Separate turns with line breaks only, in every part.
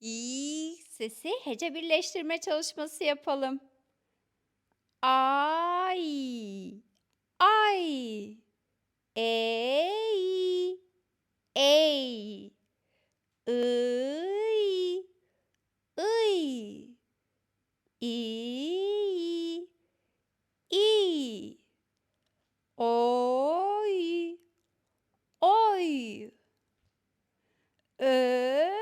İ sesi hece birleştirme çalışması yapalım. Ay, ay, ey, ey, ıy, ıy, i, i, oy, oy, öy,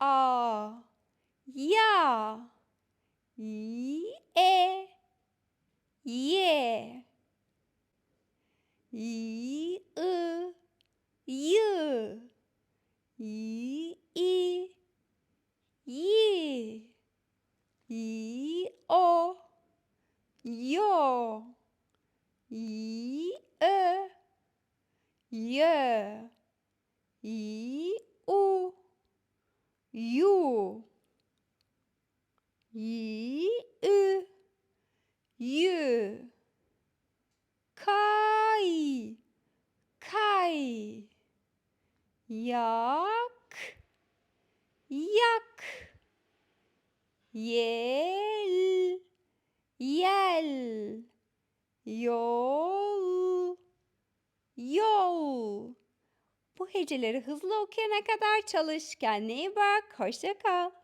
ya, ya, ye, ye, y, ı, yı, y, i, yi, y, o, yo, y, ö, yö, y, y, ü, yü, kay, kay, yak, yak, yel, yel, yol, yol. Bu heceleri hızlı okuyana kadar çalış. Kendine iyi bak. Hoşça kal.